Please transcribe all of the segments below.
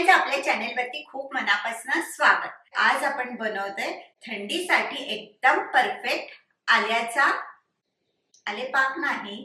Friends आपल्या चॅनेलवरती खूप मनापासून स्वागत. आज आपण बनवतोय थंडीसाठी एकदम परफेक्ट आल्याचा आले पाक नाही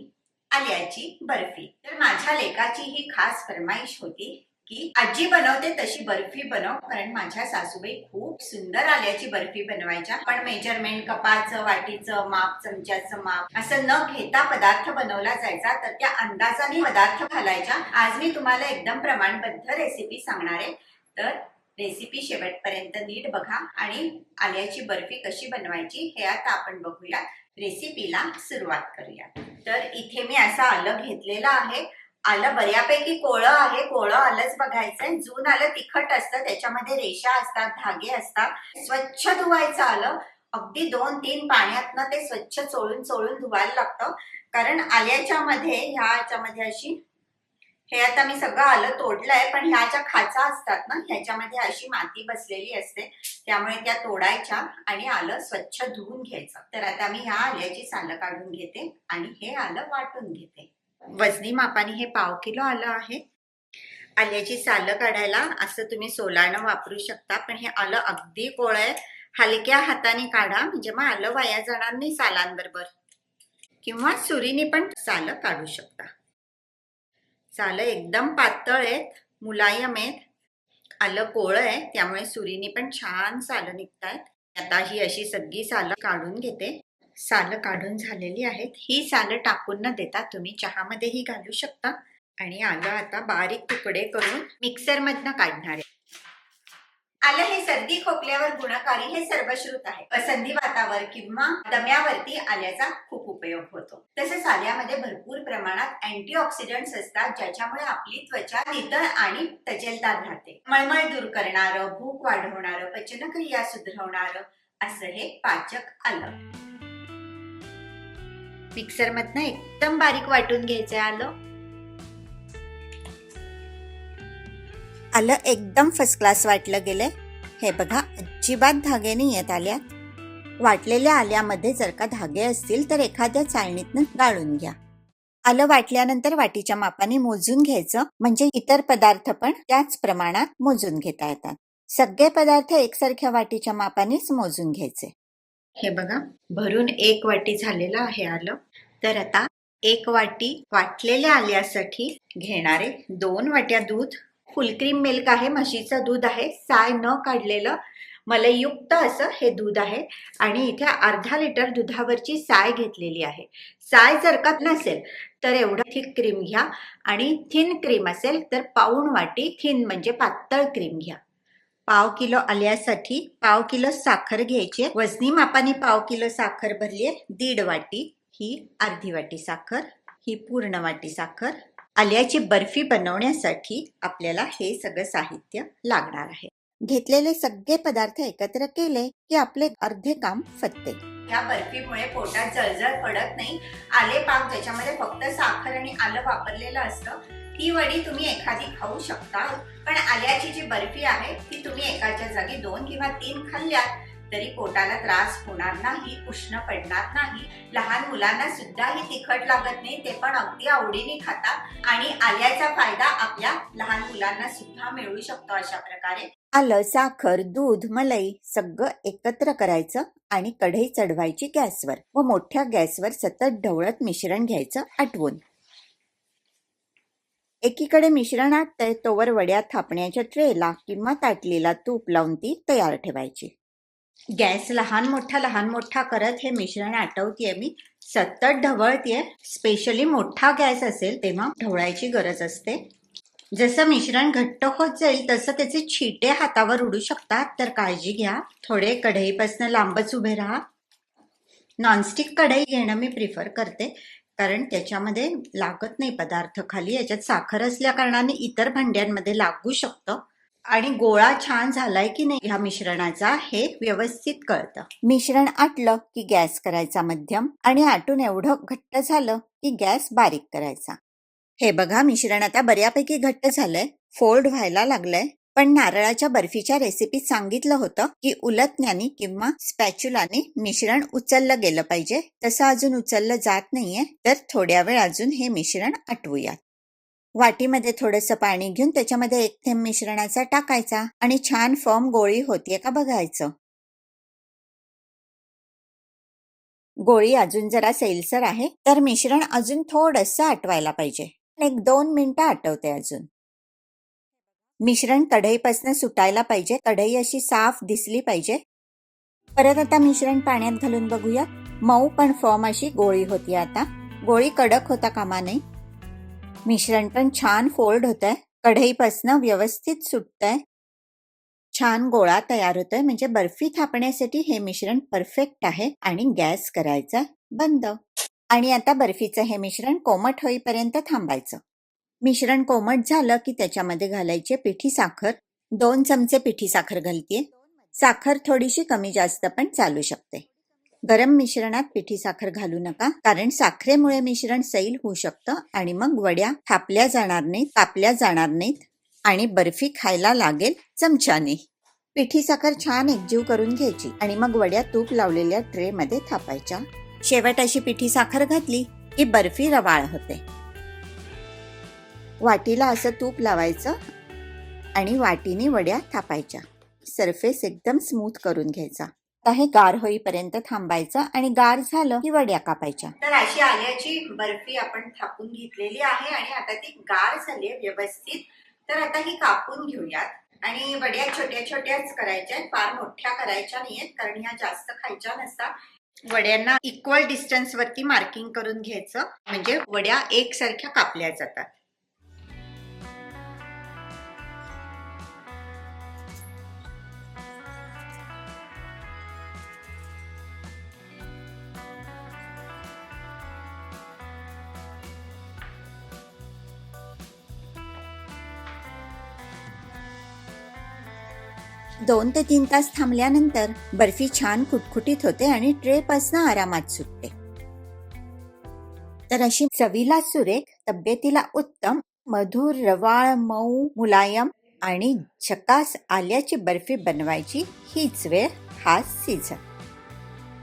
आल्याची बर्फी. तर माझ्या लेकाची ही खास फरमाईश होती की आजी बनवते तशी बर्फी बनव कारण माझ्या सासूबाई खूप सुंदर आल्याची बर्फी बनवायच्या. पण मेजरमेंट कपाचं वाटीचं माप चमच्याचं माप असं न घेता पदार्थ बनवला जायचा तर त्या अंदाजाने पदार्थ घालायच्या. आज मी तुम्हाला एकदम प्रमाणबद्ध रेसिपी सांगणार आहे. तर रेसिपी शेवटपर्यंत नीट बघा आणि आल्याची बर्फी कशी बनवायची हे आता आपण बघूया रेसिपीला सुरुवात करूया तर इथे मी असं आलं घेतलेलं आहे. आलं बऱ्यापैकी कोळं आहे कोळं आलंच बघायचंय जून आलं तिखट असतं त्याच्यामध्ये रेषा असतात धागे असतात. स्वच्छ धुवायचं आलं अगदी दोन तीन पाण्यातनं ते स्वच्छ चोळून चोळून धुवायला लागतं. कारण आल्याच्या मध्ये ह्या याच्यामध्ये अशी हे आता मी सगळं आलं तोडलंय पण ह्या ज्या खाचा असतात ना ह्याच्यामध्ये अशी माती बसलेली असते. त्यामुळे त्या तोडायच्या आणि आलं स्वच्छ धुवून घ्यायचं. तर आता मी ह्या आल्याची सालं काढून घेते आणि हे आलं वाटून घेते. वजनी मापाने हे पाव किलो आलं आहे. आल्याची सालं काढायला असं तुम्ही सोलानं वापरू शकता पण हे आलं अगदी कोळ आहे. हलक्या हाताने काढा म्हणजे मग आलं वाया जाणार नाही सालांबरोबर. किंवा सुरीने पण सालं काढू शकता. सालं एकदम पातळ आहेत मुलायम आहेत. आलं कोळ आहे त्यामुळे सुरीने पण छान सालं निघतायत. आता ही अशी सगळी सालं काढून घेते. सालं काढून झालेली आहेत. ही सालं टाकून न देता तुम्ही चहामध्येही घालू शकता. आणि आलं आता बारीक तुकडे करून मिक्सरमधनं काढणार आहे. आलं हे सर्दी खोकल्यावर गुणकारी हे सर्वश्रुत आहे. असंधिवातावर किंवा दम्यावरती आल्याचा खूप उपयोग होतो. तसेच आल्यामध्ये भरपूर प्रमाणात अँटीऑक्सिडंट्स असतात ज्याच्यामुळे आपली त्वचा नितळ आणि तजेलदार राहते. मळमळ दूर करणारं भूक वाढवणारं पचनक्रिया सुधारवणारं असं हे पाचक आलं. मिक्सर एकदम बारीक वाटून घ्यायचं आलं. आलं एकदम फर्स्ट क्लास वाटलं गेलंय. हे बघा अजिबात धागे नाही आहेत आल्यात. वाटलेल्या आल्यामध्ये जर का धागे असतील तर एखाद्या चाळणीतनं गाळून घ्या. आलं वाटल्यानंतर वाटीच्या मापाने मोजून घ्यायचं म्हणजे इतर पदार्थ पण त्याच प्रमाणात मोजून घेता येतात. सगळे पदार्थ एकसारख्या वाटीच्या मापानेच मोजून घ्यायचे. हे बघा भरून एक वाटी झालेलं आहे आलं. तर आता एक वाटी वाटलेल्या आल्यासाठी घेणारे दोन वाट्या दूध. फुलक्रीम मिल्क आहे म्हशीचं दूध आहे साय न काढलेलं मलयुक्त असं हे दूध आहे. आणि इथे अर्धा लिटर दुधावरची साय घेतलेली आहे. साय जर का नसेल तर एवढं थिक क्रीम घ्या. आणि थिन क्रीम असेल तर पाऊण वाटी थिन म्हणजे पातळ क्रीम घ्या. पाव किलो आल्यासाठी पाव किलो साखर घ्यायची वजनी मापाने पाव किलो साखर भरली आहे. दीड वाटी ही अर्धी वाटी साखर ही पूर्ण वाटी साखर. आल्याची बर्फी बनवण्यासाठी आपल्याला हे सगळं साहित्य लागणार आहे. घेतलेले सगळे पदार्थ एकत्र केले की आपले अर्धे काम फटते. या बर्फीमुळे पोटात जळजळ पडत नाही. आले पाक ज्याच्यामध्ये फक्त साखर आणि आलं वापरलेलं असतं ती वडी तुम्ही एखादी खाऊ शकता. पण आल्याची जी बर्फी आहे ती तुम्ही एकाच्या जागी दोन किंवा तीन खाल्ल्यात तरी पोटाला त्रास होणार नाही उष्ण पडणार नाही. लहान मुलांना सुद्धा ही तिखट लागत नाही ते पण अगदी आवडीने खातात. आणि आल्याचा फायदा आपल्या लहान मुलांना सुद्धा मिळू शकतो अशा प्रकारे. आलं साखर दूध मलाई सगळं एकत्र करायचं आणि कढई चढवायची गॅसवर व मोठ्या गॅसवर सतत ढवळत मिश्रण घ्यायचं आटवून एकीकडे मिश्रणात तोवर वड्या थापण्याच्या ट्रेला किंवा ताटलीला तूप लावून ती तयार ठेवायची. गॅस लहान मोठा लहान मोठा करत हे मिश्रण आटवतीये मी. सतत ढवळतीये. स्पेशली मोठा गॅस असेल तेव्हा ढवळायची गरज असते. जसं मिश्रण घट्ट होत जाईल तसं त्याचे छिटे हातावर उडू शकतात. तर काळजी घ्या. थोडे कढईपासून लांबच उभे राहा. नॉनस्टिक कढई घेणं मी प्रिफर करते. कारण त्याच्यामध्ये लागत नाही पदार्थ खाली याच्यात साखर असल्या कारणाने इतर भांड्यांमध्ये लागू शकतं. आणि गोळा छान झालाय की नाही ह्या मिश्रणाचा हे व्यवस्थित कळतं. मिश्रण आटलं की गॅस करायचा मध्यम आणि आटून एवढं घट्ट झालं की गॅस बारीक करायचा. हे बघा मिश्रण आता बऱ्यापैकी घट्ट झालंय. फोल्ड व्हायला लागलंय. पण नारळाच्या बर्फीच्या रेसिपीत सांगितलं होतं की उलटण्याने किंवा स्पॅच्युलाने मिश्रण उचललं गेलं पाहिजे. तसं अजून उचललं जात नाहीये तर थोड्या वेळ अजून हे मिश्रण आटवूयात. वाटीमध्ये थोडंसं पाणी घेऊन त्याच्यामध्ये एक थेंब मिश्रणाचा टाकायचा आणि छान फॉर्म गोळी होतीये का बघायचं. गोळी अजून जरा सैलसर आहे तर मिश्रण अजून थोडंसं आटवायला पाहिजे. एक दोन मिनिटं आटवते अजून. मिश्रण कढईपासून सुटायला पाहिजे. कढई अशी साफ दिसली पाहिजे. परत आता मिश्रण पाण्यात घालून बघूया. मऊ पण फॉर्म अशी गोळी होती आता. गोळी कडक होता कामा नये. मिश्रण पण छान फोल्ड होत आहे कढईपासनं व्यवस्थित सुटतंय. छान गोळा तयार होतोय. म्हणजे बर्फी थापण्यासाठी हे मिश्रण परफेक्ट आहे आणि गॅस करायचा बंद. आणि आता बर्फीचं हे मिश्रण कोमट होईपर्यंत थांबायचं. मिश्रण कोमट झालं की त्याच्यामध्ये घालायचे पिठी साखर. दोन चमचे पिठी साखर घालते साखर थोडीशी कमी जास्त पण चालू शकते. गरम मिश्रणात पिठी साखर घालू नका कारण साखरेमुळे मिश्रण सैल होऊ शकतं आणि मग वड्या थापल्या जाणार नाहीत कापल्या जाणार नाहीत आणि बर्फी खायला लागेल चमच्याने. पिठी साखर छान एकजीव करून घ्यायची आणि मग वड्या तूप लावलेल्या ट्रे मध्ये थापायच्या. शेवट अशी पिठी साखर घातली की बर्फी रवाळ होते. वाटीला असं तूप लावायचं आणि वाटीने वड्या थापायच्या. सरफेस एकदम स्मूथ करून घ्यायचा. आता हे गार होईपर्यंत थांबायचं आणि गार झालं की वड्या कापायच्या. तर अशी आल्याची बर्फी आपण थापून घेतलेली आहे आणि आता ती गार झाली व्यवस्थित. तर आता ही कापून घेऊयात. आणि वड्या छोट्या छोट्याच करायच्या फार मोठ्या करायच्या नाहीयेत कारण ह्या जास्त खायच्या नसतात. वड्यांना इक्वल डिस्टन्स वरती मार्किंग करून घ्यायचं. म्हणजे वड्या एकसारख्या कापल्या जातात. दोन ते तीन तास थांबल्यानंतर बर्फी छान खुटखुटीत होते आणि ट्रेपासनं आरामात सुटते. तर अशी चवीला सुरेख तब्येतीला उत्तम मधुर रवाळ मऊ मुलायम आणि झकास आल्याची बर्फी बनवायची हीच वेळ हा सीझन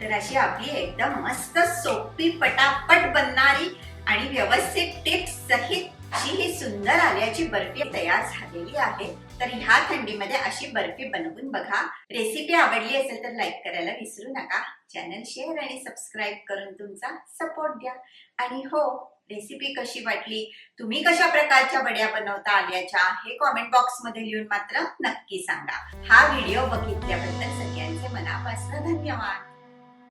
तर अशी आपली एकदम मस्त सोपी पटापट बनणारी आणि व्यवस्थित टिप्स सहित अशी ही सुंदर आल्याची बर्फी तयार झालेली आहे. तर ह्या थंडीमध्ये अशी बर्फी बनवून बघा. रेसिपी आवडली असेल तर लाईक करायला विसरू नका. चॅनल शेअर आणि सबस्क्राईब करून तुमचा सपोर्ट द्या. आणि हो रेसिपी कशी वाटली? तुम्ही कशा प्रकारच्या वड्या बनवता आल्याच्या हे कॉमेंट बॉक्समध्ये लिहून मात्र नक्की सांगा. हा व्हिडिओ बघितल्याबद्दल सगळ्यांचे मनापासून धन्यवाद.